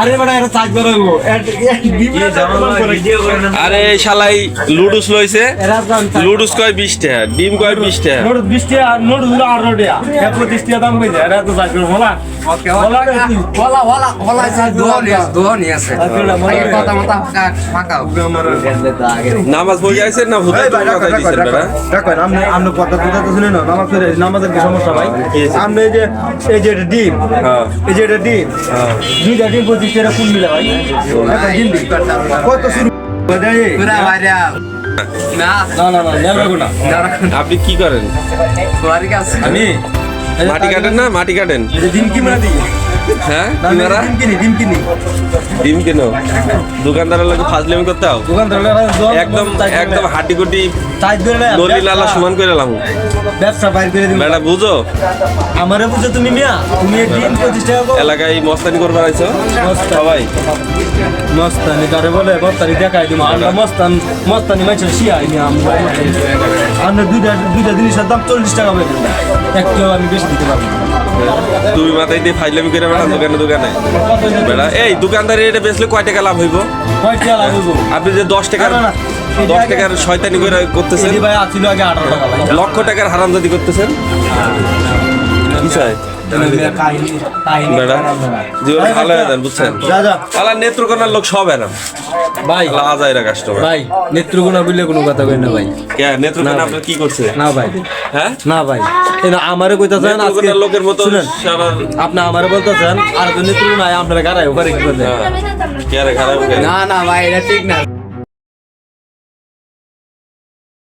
আরে এটা করাবো আরে শালাই লুডুস লইছে। লুডুস কয় টাকা ডিম কয় বিশ টাকা? নোট বিশ টাকা নোট হলো আঠারো টাকা। এক পঁচিশ টাকা দাম হয়ে আছে কথা মতো ফাঁকা নামাজ পড়ে না ভূতের কথা দিছেন বেটা। দেখেন আপনি আপনি কথা কথা তো শুনে না নামাজ পড়ে নামাজের কি সমস্যা ভাই? আপনি এই যে এই যে ডিম। হ্যাঁ। এই যে এটা ডিম। ডিম পঁচিশ টাকা কোন মিলা ভাই। কত শুরু পুরা বাইরে না। না না না নেওয়া রাখো না। আপনি কি করেন? আমি? মাটি কাটেন না মাটি কাটেন। দিন কি মাটি দিই হ্যাঁ? কিনারা কিনি ডিম কিনি। ডিম কেন? দোকানদারের লাগে ফাজলেমি করতে হও একদম একদম গুটি ধরে নলি নালা সমান করে লাম ব্যবসা বাইর করে দিন বেটা বুঝো? আমারে বুঝো তুমি মিয়া। তুমি ডিম পঁচিশ টাকা কো এলাকায় মস্তানি করবার আইছো? সবাই? মস্তানি বলে মস্তানি দেখাই দিব আমরা মস্তান মস্তানি মাছ শিয়াই নিয়ে আমরা আমরা দুইটা দুইটা জিনিসের দাম চল্লিশ টাকা বেড়ে একটু আমি বেশি দিতে পারব তুমি মাথায় দিয়ে ফাইলামি করে বেড়া দোকানে দোকানে। বেড়া এই দোকানদারি এটা বেচলে কয় টাকা লাভ হইব? কয় টাকা লাগবে আপনি যে দশ টাকার। দশ টাকার শয়তানি করে করতেছেন? লক্ষ টাকার হারামজাদি করতেছেন? কি ভালো বুঝছেন? আলা নেত্রকোনার লোক সব এরাম। ভাই। কাস্টমার ভাই নেত্রকোনা বললে কোনো কথা কই না ভাই। কে নেত্রকোনা আপনার কি করছে? না ভাই। হ্যাঁ? না ভাই। না আমারে কইতাছেন আজকে লোকের মতো আপনি আমারে বলতেছেন আর নেত্রকোনা আপনারা গাড়াই ওখানে কি? না না ভাই এটা ঠিক না।